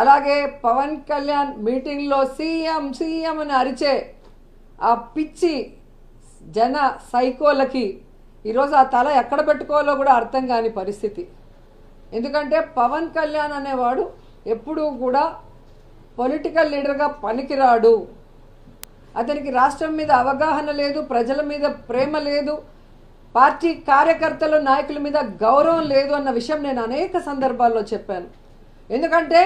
అలాగే పవన్ కళ్యాణ్ మీటింగ్లో CM CM అని అరిచే ఆ పిచ్చి జన సైకోలకి ఈరోజు ఆ తల ఎక్కడ పెట్టుకోవాలో కూడా అర్థం కాని పరిస్థితి. ఎందుకంటే పవన్ కళ్యాణ్ అనేవాడు ఎప్పుడూ కూడా పొలిటికల్ లీడర్గా పనికిరాడు. అతనికి రాష్ట్రం మీద అవగాహన లేదు ప్రజల మీద ప్రేమ లేదు పార్టీ కార్యకర్తలు నాయకుల మీద గౌరవం లేదు అన్న విషయం నేను అనేక సందర్భాల్లో చెప్పాను. ఎందుకంటే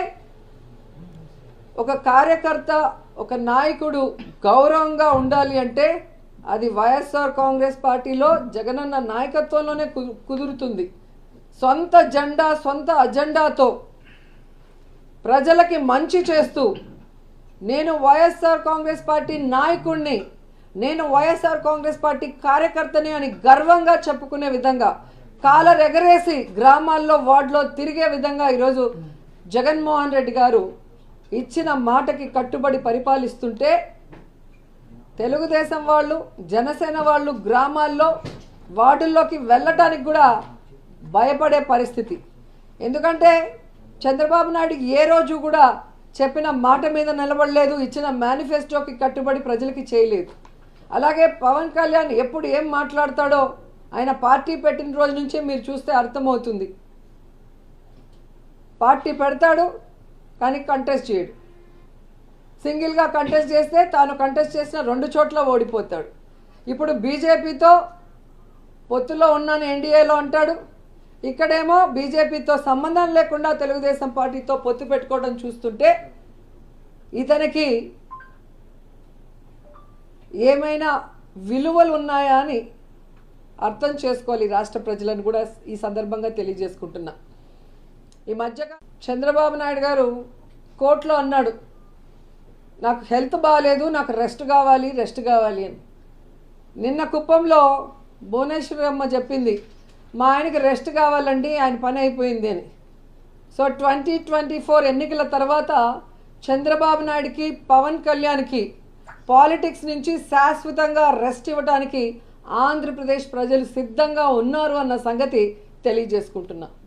ఒక కార్యకర్త ఒక నాయకుడు గౌరవంగా ఉండాలి అంటే అది వైఎస్ఆర్ కాంగ్రెస్ పార్టీలో జగనన్న నాయకత్వంలోనే కుదురుతుంది. సొంత జెండా సొంత అజెండాతో ప్రజలకి మంచి చేస్తూ నేను వైఎస్ఆర్ కాంగ్రెస్ పార్టీ నాయకుడిని నేను వైఎస్ఆర్ కాంగ్రెస్ పార్టీ కార్యకర్తని అని గర్వంగా చెప్పుకునే విధంగా కాలరెగరేసి గ్రామాల్లో వార్డులో తిరిగే విధంగా ఈరోజు జగన్మోహన్ రెడ్డి గారు ఇచ్చిన మాటకి కట్టుబడి పరిపాలిస్తుంటే తెలుగుదేశం వాళ్ళు జనసేన వాళ్ళు గ్రామాల్లో వార్డుల్లోకి వెళ్ళటానికి కూడా భయపడే పరిస్థితి. ఎందుకంటే చంద్రబాబు నాయుడు ఏ రోజు కూడా చెప్పిన మాట మీద నిలబడలేదు ఇచ్చిన మేనిఫెస్టోకి కట్టుబడి ప్రజలకి చేయలేదు. అలాగే పవన్ కళ్యాణ్ ఎప్పుడు ఏం మాట్లాడతాడో ఆయన పార్టీ పెట్టిన రోజు నుంచే మీరు చూస్తే అర్థమవుతుంది. పార్టీ పెడతాడు కానీ కంటెస్ట్ చేయడు. సింగిల్గా కంటెస్ట్ చేస్తే తాను కంటెస్ట్ చేసిన రెండు చోట్ల ఓడిపోతాడు. ఇప్పుడు బీజేపీతో పొత్తులో ఉన్నాను ఎన్డీఏలో అంటాడు. ఇక్కడేమో బీజేపీతో సంబంధం లేకుండా తెలుగుదేశం పార్టీతో పొత్తు పెట్టుకోవడం చూస్తుంటే ఇతనికి ఏమైనా విలువలు ఉన్నాయా అని అర్థం చేసుకోవాలి రాష్ట్ర ప్రజలను కూడా ఈ సందర్భంగా తెలియజేసుకుంటున్నా. ఈ మధ్యగా చంద్రబాబు నాయుడు గారు కోర్టులో అన్నాడు నాకు హెల్త్ బాగాలేదు నాకు రెస్ట్ కావాలి రెస్ట్ కావాలి అని. నిన్న కుప్పంలో భువనేశ్వరమ్మ చెప్పింది మా ఆయనకి రెస్ట్ కావాలండి ఆయన పని అయిపోయింది అని. సో ట్వంటీ ట్వంటీ ఫోర్ ఎన్నికల తర్వాత చంద్రబాబు నాయుడుకి పవన్ కళ్యాణ్కి పాలిటిక్స్ నుంచి శాశ్వతంగా రెస్ట్ ఇవ్వడానికి ఆంధ్రప్రదేశ్ ప్రజలు సిద్ధంగా ఉన్నారు అన్న సంగతి తెలియజేసుకుంటున్నా.